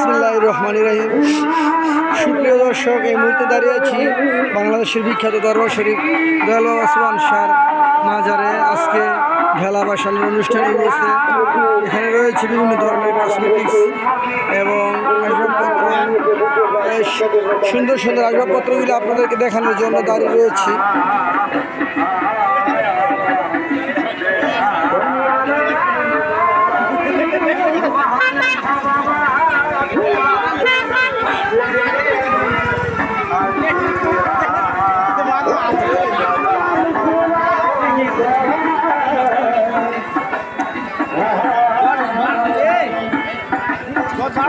বিসমুল্লাহ রহমান রাহিম। সুপ্রিয় দর্শক, এই মুহূর্তে দাঁড়িয়ে আছি বাংলাদেশের বিখ্যাত দরবার শরীফ দয়াল সুবান শাহ মাজারে। আজকে ভেলা বা অনুষ্ঠান রয়েছে এখানে রয়েছে বিভিন্ন ধরনের কসমেটিক্স এবং আসবাবপত্র। সুন্দর সুন্দর আসবাবপত্রগুলো আপনাদেরকে দেখানোর জন্য দাঁড়িয়ে রয়েছি।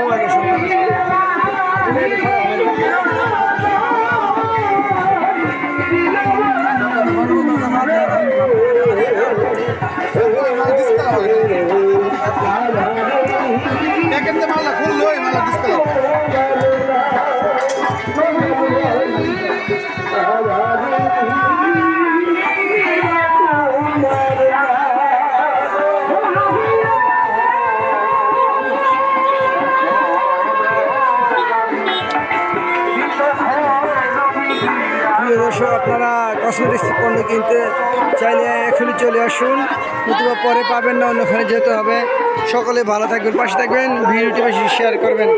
মোবাইলের সুবিধা মালা ডিসকাউন্ট প্রিয় দর্শক, আপনারা কসমেটিক্স পণ্য কিনতে চাইলে এখনই চলে আসুন। নতুবা পরে পাবেন না, অন্যখানে যেতে হবে। সকলে ভালো থাকবেন, পাশে থাকবেন, ভিডিওটি বেশি শেয়ার করবেন।